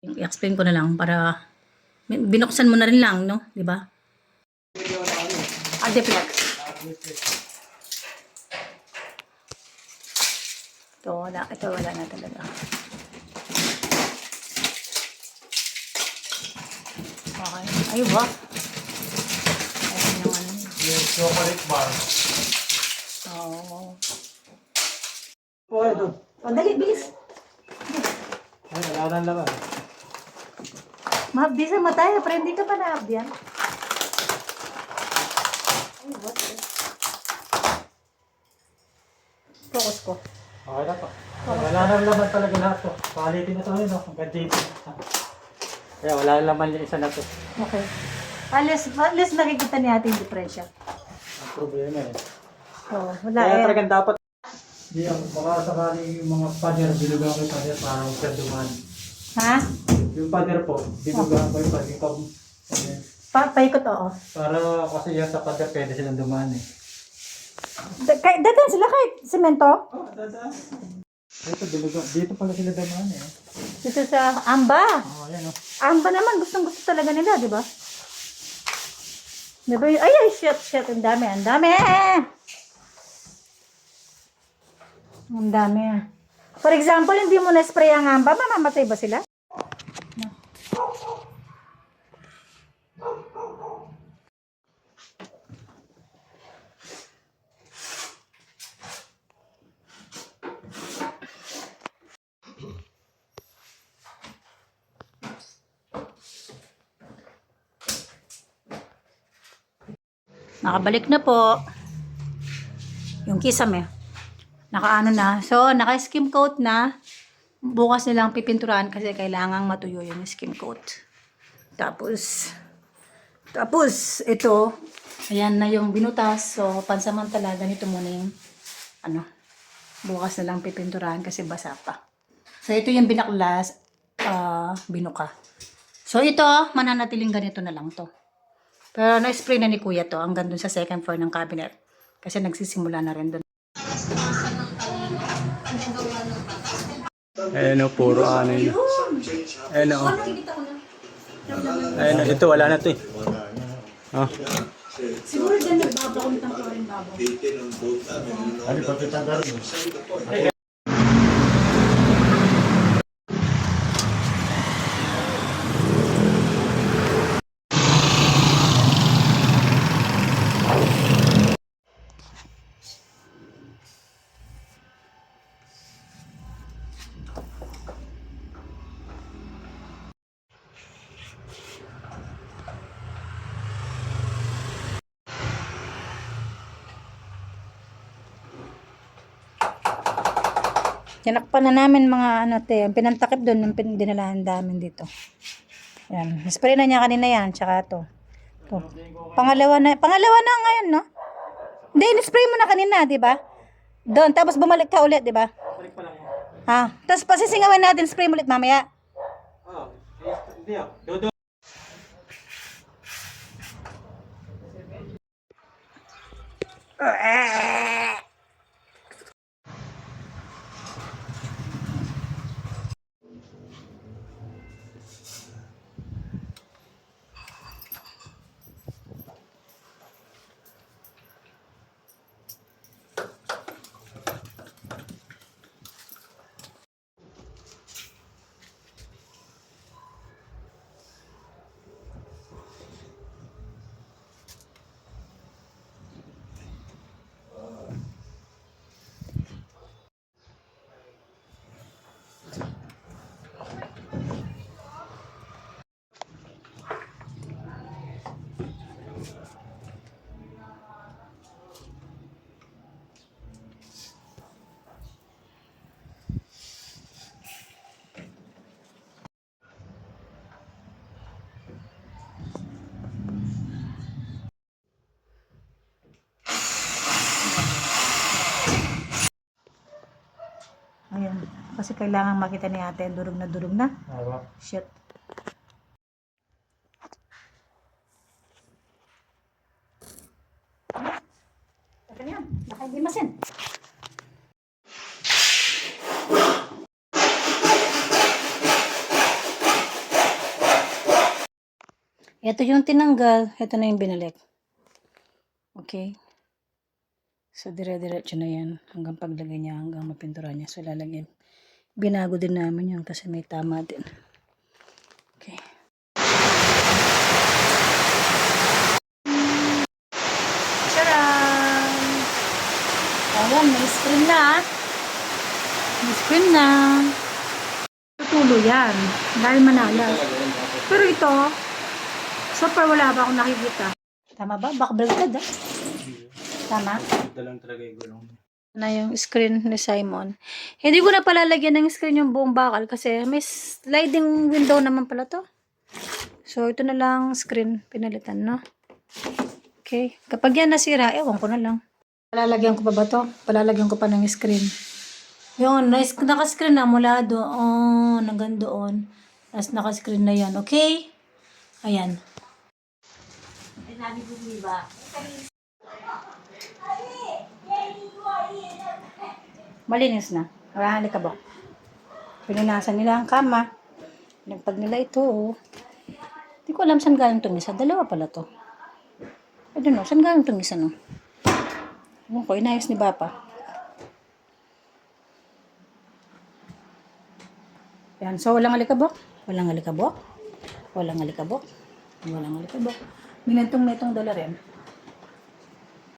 I-explain ko na lang para binuksan mo na rin lang, no? Di ba? Adiplex. Ito, wala. Ito, wala na talaga. Okay. Ay, ba? Ayan yung ano. Yung chocolate bar. Oo. Oh, ito. Oh, dali, bilis. Ay, wala nang laman. Mabdi sa mata, pero hindi ka pa naabdiyan. Ay, what? Focus ko. Okay na po. Wala nang laman talaga lahat to. Quality na to yun, no? Hanggang JP. Kaya wala nang laman yung isa na to. Okay. Alis, alis nakikita ni ate yung diferensya. Ang problema eh. Oo, wala Kaya eh. talagang dapat Hindi, ang baka sakali yung mga pader, bilugan ko yung pader para huwag duman. Ha? Yung pader po, bilugan ko yung. Pag, eh, Pa paikot, oo. para kasi yan sa pader, pwede silang duman eh. Da- kahit dadan sila kahit semento. Oh, dadaan. Dito, bilugan. Dito pala sila duman eh. Dito sa Amba. Oh, ayan oh. Amba naman, gustong gusto talaga nila, di ba? Di ba? yun? Ay, ay, shit, shit. Ang dami, ang dami. Ang dami. For example, hindi mo na-spray ang amba, mamamatay ba sila? Nakabalik na po. Yung kisame. Nakaano na. So, naka-skim coat na. Bukas nilang pipinturahan kasi kailangang matuyo yung skim coat. Tapos, tapos, ito, ayan na yung binutas. So, pansamantala, ganito muna yung, ano, bukas na lang pipinturahan kasi basa pa. So, ito yung binaklas, ah, binuka. So, ito, mananatiling ganito na lang to. Pero na-spray na ni Kuya to hanggang dun sa second floor ng cabinet. Kasi nagsisimula na rin dun. Ayan o, puro ano yun. Ayan o. Ayan o, ito wala na to eh. Oh. Siguro dyan nagbabakong ng flooring babo. Ano pa kita Tinakpan na namin mga ano te, pinantakip doon, yung pin- dinalahan namin dito. Yan. Spray na niya kanina yan, tsaka to. to. Pangalawa na, pangalawa na ngayon, no? Hindi, in-spray mo na kanina, di ba? Doon, tapos bumalik ka ulit, di ba? Balik pa lang yan. Ha? Tapos pasisingawin natin, spray mo ulit mamaya. Oh, hindi ah. Dodo. Ayan. Kasi kailangan makita ni ate, durog na durog na. Awa. Shit. Teka na yan. Nakaibimasin. Ito yung tinanggal. Ito na yung binalik. Okay. So, dire-diretso na yan. Hanggang paglagay niya, hanggang mapintura niya. So, lalagyan. Binago din namin yun kasi may tama din. Okay. Charan! Ayan, may screen na. May screen na. Tutulo yan. Dahil manalas. Pero ito, so far wala ba akong nakikita. Tama ba? Bakbaltad ah. Tama? Ito lang talaga yung gulong. Na yung screen ni Simon. Hindi ko na palalagyan ng screen yung buong bakal kasi may sliding window naman pala to. So, ito na lang screen pinalitan, no? Okay. Kapag yan nasira, ewan ko na lang. Palalagyan ko pa ba to? Palalagyan ko pa ng screen. Yun, naka-screen na mula doon, hanggang doon. Tapos naka-screen na yan, okay? Ayan. Malinis na. Wala ka ba? Pinunasan nila ang kama. Nagpag nila ito, oh. Hindi ko alam saan galing itong isa. Dalawa pala to. I don't know. Saan galing itong no? Ano ko, inayos ni Papa. Yan. So, walang alikabok. Walang alikabok. Walang alikabok. Walang alikabok. Minantong na itong dala rin.